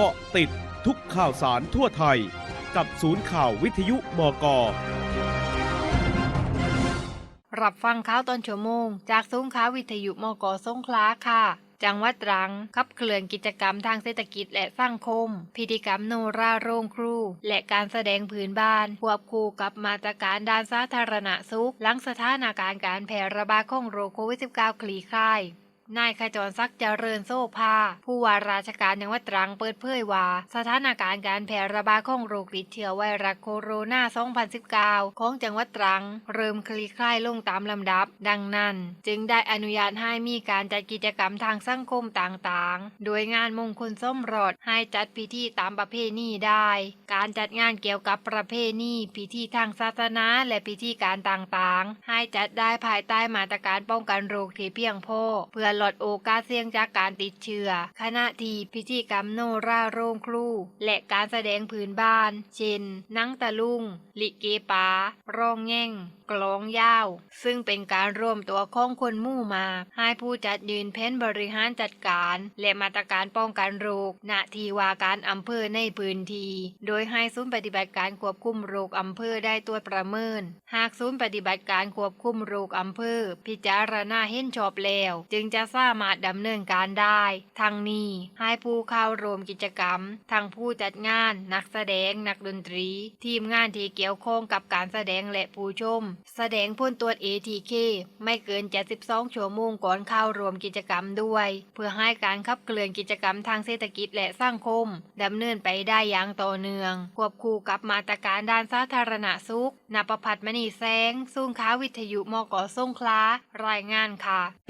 กาะติดทุกข่าวสารทั่วไทย กับศูนย์ข่าววิทยุบก รับฟังข่าวตอนชั่วโมง จากซุ้มข่าววิทยุมกสงขลาค่ะจังหวัดตรังขับเคลื่อนกิจกรรมทางเศรษฐกิจและสังคม พิธีกรรมโนราโรงครู และการแสดงพื้นบ้านควบคู่กับมาตรการด้านสาธารณสุขหลังสถานการณ์การแพร่ระบาดของโรคโควิด -19 คลี่คลาย นายขจรศักดิ์เจริญโซภา ผู้ว่าราชการจังหวัดตรังเปิดเผยว่า สถานการณ์การแพร่ระบาดของโรคติดเชื้อไวรัสโคโรนา 2019 ของจังหวัดตรัง เริ่มคลี่คลายลงตามลำดับ ดังนั้น จึงได้อนุญาตให้มีการจัดกิจกรรมทางสังคมต่างๆ โดยงานมงคลส้มรสให้จัดพิธีตามประเพณีได้ การจัดงานเกี่ยวกับประเพณีพิธีทางศาสนาและพิธีการต่างๆ ให้จัดได้ภายใต้มาตรการป้องกันโรคที่เพียงพอเพื่อลอดโอกาสเสี่ยงจากการติดเชื้อขณะที่พิธีกรรมโนราโรงครู และการแสดงพื้นบ้าน เช่นนังตะลุง ลิเกปาร้องแง่ง กลองยาว ซึ่งเป็นการรวมตัวของคนมู่มา ให้ผู้จัดยืนเพ้นบริหารจัดการ และมาตรการป้องกันโรคณทีว่าการอำเภอในพื้นที่โดยให้ศูนย์ปฏิบัติการควบคุมโรคอำเภอได้ตรวประเมิน หากศูนย์ปฏิบัติการควบคุมโรคอำเภอ พิจารณาเห็นชอบแล้ว จึงจะสามารถดำเนินการได้ ทั้งนี้ให้ผู้เข้าร่วมกิจกรรม ทั้งผู้จัดงาน นักแสดง นักดนตรี ทีมงานที่เกี่ยวข้องกับการแสดงและผู้ชม แสดงผลตรวจ ATK ไม่เกิน 72 ชั่วโมงก่อนเข้าร่วมกิจกรรมด้วย เพื่อให้การขับเคลื่อนกิจกรรมทางเศรษฐกิจและสังคมดำเนินไปได้อย่างต่อเนื่อง ควบคู่กับมาตรการด้านสาธารณสุขนประพัฒน์มณีแสง สูงค้าวิทยุมกสงขลารายงานค่ะ